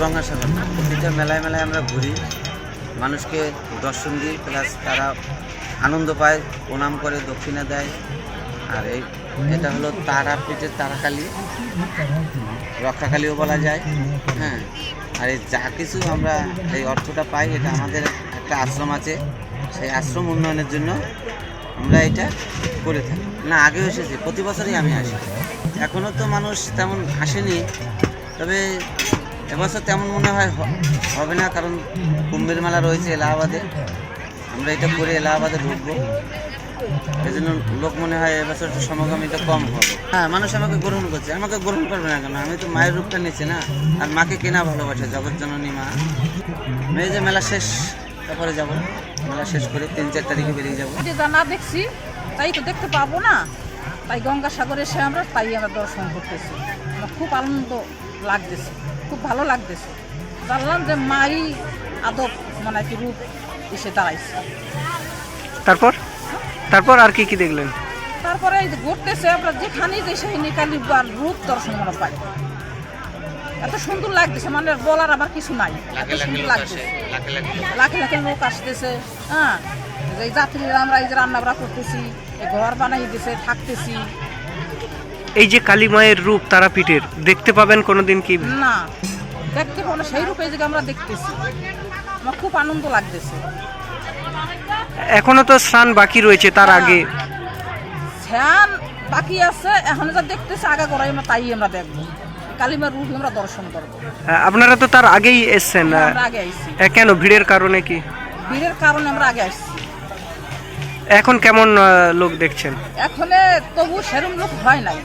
গঙ্গাসাগর প্রতিটা মেলায় মেলায় আমরা ঘুরি। মানুষকে দর্শন দিই প্লাস তারা আনন্দ পায়, প্রণাম করে, দক্ষিণা দেয়। আর এই, এটা হলো তারাপীঠের তারাকালী। রক্ষাকালীও বলা যায়। হ্যাঁ আর এই যা কিছু আমরা এই অর্থটা পাই, এটা আমাদের একটা আশ্রম আছে। সেই আশ্রম উন্নয়নের জন্য আমরা এটা করে থাকি। না, আগেও এসেছি, প্রতি বছরই আমি আসি। এখনও তো মানুষ তেমন আসেনি, তবে এবছর তেমন মনে হয় হবে না, কারণ কুম্ভের মেলা রয়েছে এলাহাবাদে। আমরা এটা করে এলাহাবাদে ঢুকবো। এই জন্য লোক মনে হয় এবছর সমাগমিটা কম হবে। হ্যাঁ মানুষ আমাকে গ্রহণ করছে। আমাকে গ্রহণ করবে না কেন? আমি তো মায়ের রূপটা নিচ্ছি না। আর মাকে কেনা ভালোবাসে? জগৎজননী মা। মেয়ে যে মেলা শেষ, তারপরে যাব। মেলা শেষ করে তিন, চার তারিখে বেরিয়ে যাব। যে যা না দেখছি, তাই তো দেখতে পাবো না। তাই গঙ্গাসাগরে এসে আমরা, তাই আমরা দর্শন করতেছি। খুব আনন্দ লাগতেছে। খুব ভালো লাগতেছে। জানলাম যে মাই আদব মানে কি রূপ এসে দাঁড়াইছে। তারপর? তারপর আর কি কি দেখলেন? তারপরে এই যে ঘুরতেছে আমরা যেখানেই যে সেই নিকালি বা রূপ দর্শন আমরা পাই। এত সুন্দর লাগতেছে মানে বলার আবার কিছু নাই। এত সুন্দর লাগতেছে। লাখে লাখে লোক আসতেছে হ্যাঁ। এই যাত্রীরা আমরা এই যে রান্না বান্না করতেছি এই ঘর বানাই দিছে থাকতেছি। এই যে কালী মায়ের রূপ তারাপীঠের দেখতে পাবেন কোনোদিন কি? না দেখতে পাবো না সেই রূপে যে আমরা দেখতেছি। আমার খুব আনন্দ লাগতেছে। এখনও তো স্নান বাকি রয়েছে তার আগে। ধ্যান বাকি আছে এখন যা দেখতেছি আগে করাই আমরা তাই আমরা দেখব। কালিমার রূপ আমরা দর্শন করব। আপনারা তো তার আগেই এসছেন আমরা আগে আইছি। কেন ভিড়ের কারণে কি? ভিড়ের কারণে আমরা আগে আসছি এখন কেমন লোক দেখছেন? এখন তবু সেরম লোক হয় নাই।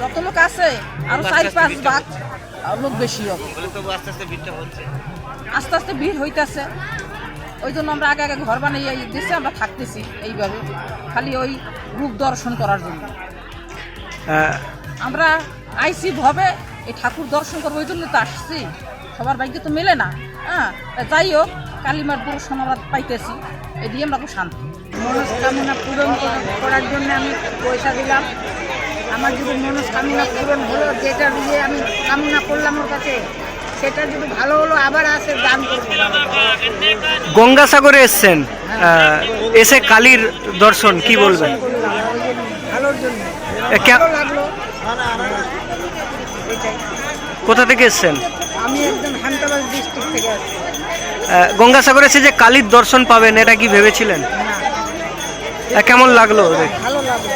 যত লোক আছে আরও চার পাঁচ ভাগ লোক বেশি হবে। আস্তে আস্তে ভিড় হইতাছে। ওই জন্য আমরা আগে আগে ঘর বানিয়ে দিচ্ছি আমরা থাকতেছি এইভাবে খালি ওই রূপ দর্শন করার জন্য। আমরা আইসি ভাবে এই ঠাকুর দর্শন করব ওই জন্য তো আসছি। সবার বাইকে তো মেলে না। হ্যাঁ যাই হোক কালিমার দর্শন আমরা পাইতেছি। এই দিয়ে আমরা খুব শান্তি। মনস্কামনা পূরণ করার জন্য আমি পয়সা দিলাম। আমার যদি মনস্কামনা পূরণ হলো যেটা দিয়ে আমি কামনা করলাম ওর কাছে সেটা যদি ভালো হলো আবার আসে দান করব। গঙ্গাসাগরে এসছেন এসে কালীর দর্শন কি বলবেন? ভালোর জন্য। ভালো লাগল। কোথা থেকে এসছেন? আমি একজন হামতাবাদ ডিস্ট্রিক্ট থেকে আসছি। গঙ্গাসাগরে এসে যে কালীর দর্শন পাবেন এটা কি ভেবেছিলেন? কেমন লাগল ভালো লাগল।